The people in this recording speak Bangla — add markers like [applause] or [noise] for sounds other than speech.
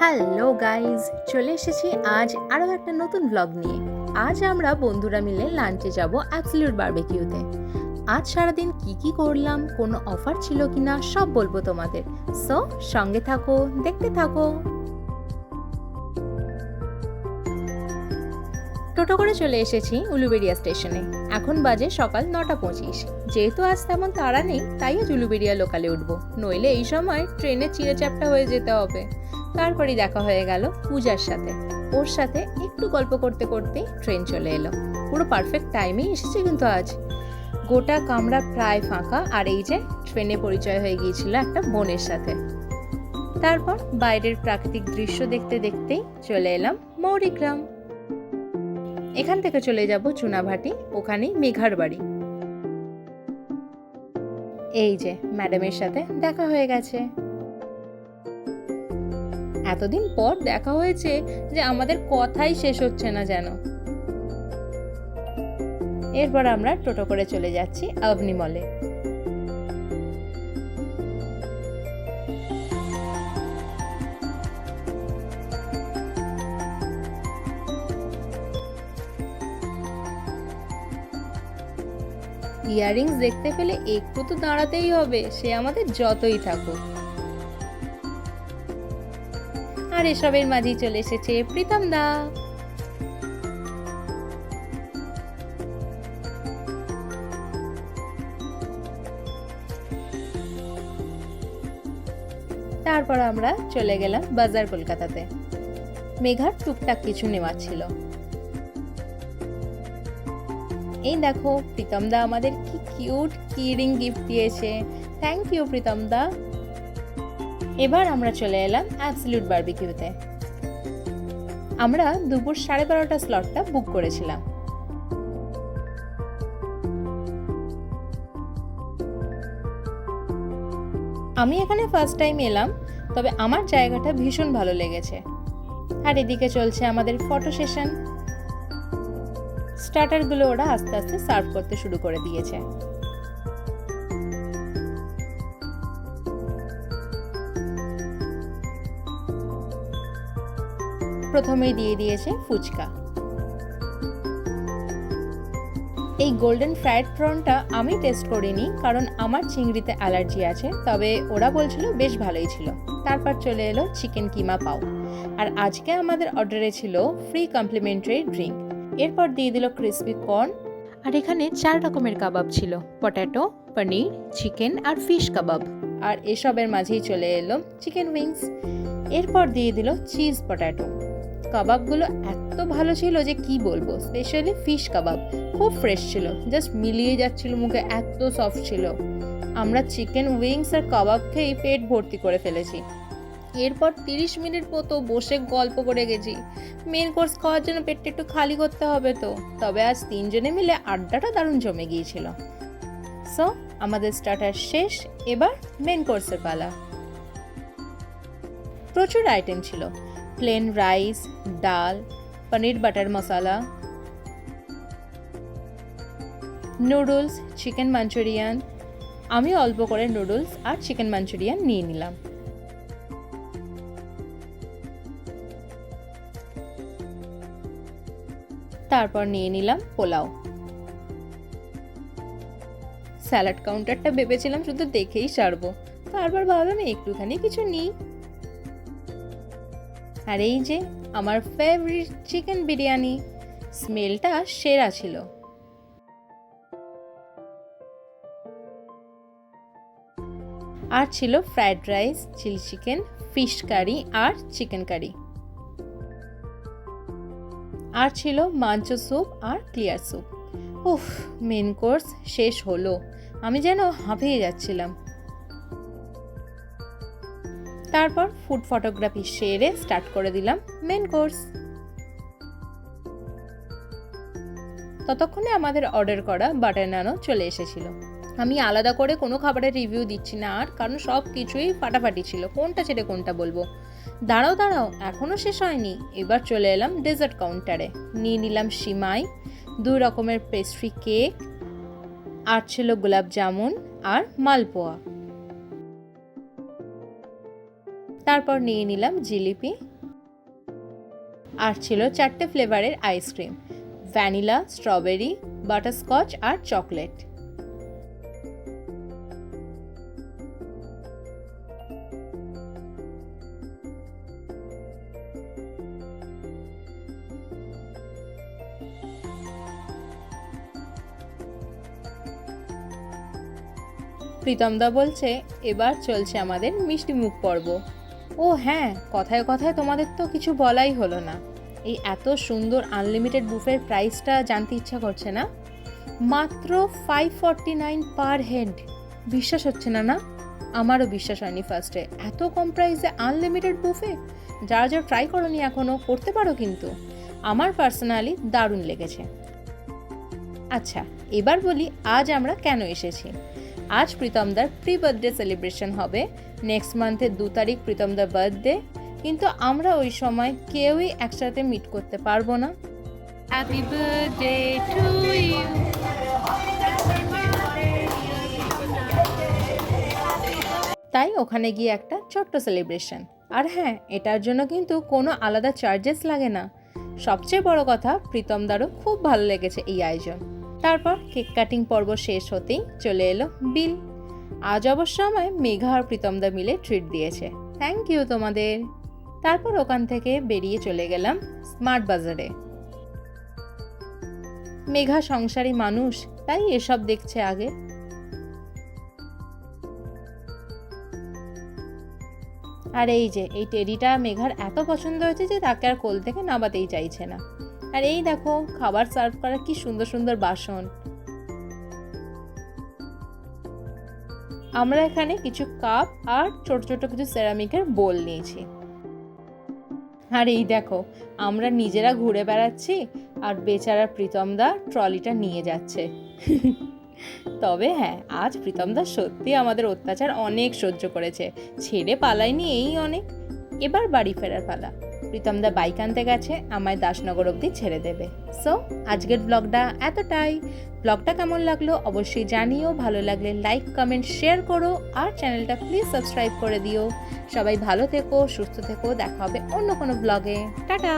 হ্যালো গাইজ, চলে এসেছি আজ আরও একটা নতুন ব্লগ নিয়ে। আজ আমরা বন্ধুরা মিলে লাঞ্চে যাব অ্যাবসলিউট বারবেকিউতে আজ সারাদিন কি কি করলাম, কোনো অফার ছিল কিনা সব বলব তোমাদের। সো সঙ্গে থাকো, দেখতে থাকো। টোটো করে চলে এসেছি উলুবেড়িয়া স্টেশনে। এখন বাজে সকাল নটা পঁচিশ। যেহেতু আজ তেমন তাড়া নেই, তাই আজ উলুবেড়িয়া লোকালে উঠব। নইলে এই সময় ট্রেনে চিড়ে চ্যাপটা হয়ে যেতে হবে। তারপরেই দেখা হয়ে গেল পূজার সাথে। ওর সাথে একটু গল্প করতে করতে ট্রেন চলে এলো। পুরো পারফেক্ট টাইমেই এসেছে কিন্তু আজ। গোটা কামরা প্রায় ফাঁকা, আর এই যে ট্রেনে পরিচয় হয়ে গিয়েছিল একটা বোনের সাথে। তারপর বাইরের প্রাকৃতিক দৃশ্য দেখতে দেখতেই চলে এলাম মৌরিগ্রাম। এখান থেকে চলে যাব চুনাভাটি, ওখানেই মেঘার বাড়ি। এই যে, ম্যাডামের সাথে দেখা হয়ে গেছে। এতদিন পর দেখা হয়েছে যে আমাদের কথাই শেষ হচ্ছে না যেন। এরপর আমরা টোটো করে চলে যাচ্ছি আভনি ইয়াররিংস দেখতে পেলে একটু তো দাঁড়াতেই হবে, সে আমাদের যতই থাকুক। আর এসবের মাঝেই চলে এসেছে প্রীতম দা। তারপর আমরা চলে গেলাম বাজার কলকাতাতে। মেঘার টুকটাক কিছু নেওয়ার ছিল। এই দেখো প্রীতম দা আমাদের কি কিউট কিরিং গিফট দিয়েছে। থ্যাংক ইউ প্রীতম দা এবার আমরা চলে এলাম অ্যাবসলিউট বারবিকিউতে আমরা দুপুর সাড়ে বারোটা স্লটটা বুক করেছিলাম। আমি এখানে ফার্স্ট টাইম এলাম, তবে আমার জায়গাটা ভীষণ ভালো লেগেছে। আর এদিকে চলছে আমাদের ফটো সেশন স্টার্টারগুলো ওরা আস্তে আস্তে সার্ভ করতে শুরু করে দিয়েছে। প্রথমেই দিয়ে দিয়েছে ফুচকা। এই গোল্ডেন ফ্রাইড প্রনটা আমি টেস্ট করিনি, কারণ আমার চিংড়িতে অ্যালার্জি আছে, তবে ওরা বলছিল বেশ ভালোই ছিল। তারপর চলে এলো চিকেন কিমা পাও। আর আজকে আমাদের অর্ডারে ছিল ফ্রি কমপ্লিমেন্টারি ড্রিঙ্ক। এরপর দিয়ে দিল ক্রিসপি কর্ন আর এখানে চার রকমের কাবাব ছিল পটেটো পনির চিকেন আর ফিশ কাবাব। আর এসবের মাঝেই চলে এলো চিকেন উইংস এরপর দিয়ে দিল চিজ পটেটো কাবাবগুলো এত ভালো ছিল যে কি বলব স্পেশালি ফিশ কাবাব। খুব ফ্রেশ ছিল জাস্ট মিলিয়ে যাচ্ছিল, মুখে এত সফট ছিল। আমরা চিকেন উইংস আর কাবাব খেয়েই পেট ভর্তি করে ফেলেছি। এরপর তিরিশ মিনিট মতো বসে গল্প করে গেছি। মেন কোর্স খাওয়ার জন্য পেটটা একটু খালি করতে হবে তো। তবে আজ তিনজনে মিলে আড্ডাটা দারুণ জমে গিয়েছিল। সো আমাদের স্টার্টার শেষ। এবার মেন কোর্সের পালা। প্রচুর আইটেম ছিল। Plain rice dal, paneer butter masala noodles chicken manchurian আমি অল্প করে নুডলস আর চিকেন মাঞ্চুরিয়ান নিয়ে নিলাম। তারপর নিয়ে নিলাম পোলাও। স্যালাড কাউন্টারটা ভেবেছিলাম শুধু দেখেই সারবো। তারপর ভাবলাম একটুখানি কিছু নিই। আর এই যে, আমার ফেভারিট চিকেন বিরিয়ানি, স্মেলটা সেরা ছিল। আর ছিল fried rice chilli chicken fish curry আর চিকেন কারি আর ছিল মাঞ্চ স্যুপ আর ক্লিয়ার স্যুপ। উফ, মেন কোর্স শেষ হলো। আমি যেন হাঁপিয়ে যাচ্ছিলাম। তারপর ফুড ফটোগ্রাফি সেরে স্টার্ট করে দিলাম মেন কোর্স। ততক্ষণে আমাদের অর্ডার করা বাটার নানও চলে এসেছিল। আমি আলাদা করে কোনো খাবারের রিভিউ দিচ্ছি না আর, কারণ সব কিছুই ফাটাফাটি ছিল। কোনটা ছেড়ে কোনটা বলব? দাঁড়াও দাঁড়াও এখনও শেষ হয়নি। এবার চলে এলাম ডেজার্ট কাউন্টারে। নিয়ে নিলাম সিমাই, দুই রকমের পেস্ট্রি কেক আর ছিল গোলাপ জামুন আর মালপোয়া। তারপর নিয়ে নিলাম জিলিপি, আর ছিল চারটে ফ্লেভারের ice cream vanilla strawberry butterscotch আর চকলেট প্রীতমদা বলছে, এবার চলছে আমাদের মিষ্টি মুখ পর্ব। ও হ্যাঁ কথায় কথায় তোমাদের তো কিছু বলাই হলো না। এই এত সুন্দর আনলিমিটেড বুফের প্রাইসটা জানতে ইচ্ছা করছে না? মাত্র five forty nine per head বিশ্বাস হচ্ছে না না, আমারও বিশ্বাস হয়নি ফার্স্টে এত কম প্রাইসে আনলিমিটেড বুফে যারা যারা ট্রাই করনি এখনও করতে পারো কিন্তু। আমার পার্সোনালি দারুণ লেগেছে। আচ্ছা এবার বলি আজ আমরা কেন এসেছি? আজ প্রীতমদার প্রি বার্থডে সেলিব্রেশন হবে। নেক্সট মান্থের দু তারিখ প্রীতমদার বার্থডে কিন্তু আমরা ওই সময় কেউই একসাথে মিট করতে পারব না। হ্যাপি বার্থডে টু ইউ তাই ওখানে গিয়ে একটা ছোট্ট সেলিব্রেশন আর হ্যাঁ এটার জন্য কিন্তু কোনো আলাদা চার্জেস লাগে না। সবচেয়ে বড় কথা প্রীতমদারও খুব ভালো লেগেছে এই আয়োজন। তারপর কেক কাটিং পর্ব শেষ হতেই চলে এলো বিল। আজ অবশ্য আমায় মেঘা আর প্রীতমদা মিলে ট্রিট দিয়েছে। থ্যাংক ইউ তোমাদের। তারপর ওখান থেকে বেরিয়ে চলে গেলাম স্মার্ট বাজারে। মেঘা সংসারী মানুষ, তাই এসব দেখছে আগে। আর এই যে, এই টেডিটা মেঘার এত পছন্দ হয়েছে যে তাকে আর কোল থেকে নামাতেই চাইছে না। আর এই দেখো, খাবার সার্ভ করার কি সুন্দর সুন্দর বাসন। আমরা এখানে কিছু কাপ আর ছোট ছোট কিছু সেরামিকের বোল নিয়েছি। আর এই দেখো, আমরা নিজেরা ঘুরে বেড়াচ্ছি আর বেচারা প্রীতমদা ট্রলিটা নিয়ে যাচ্ছে। [laughs] তবে হ্যাঁ আজ প্রীতমদা সত্যি আমাদের অত্যাচার অনেক সহ্য করেছে। ছেড়ে পালায়নি এই অনেক। এবার বাড়ি ফেরার পালা। প্রীতমদা বাইক আনতে গেছে, আমায় দাসনগর অবধি ছেড়ে দেবে। সো আজকের ব্লগটা এতটাই। ব্লগটা কেমন লাগল অবশ্যই জানিও, ভালো লাগলে লাইক কমেন্ট শেয়ার করো, আর চ্যানেলটা প্লিজ সাবস্ক্রাইব করে দিও। সবাই ভালো থেকো, সুস্থ থেকো, দেখা হবে অন্য কোনো ব্লগে টাটা!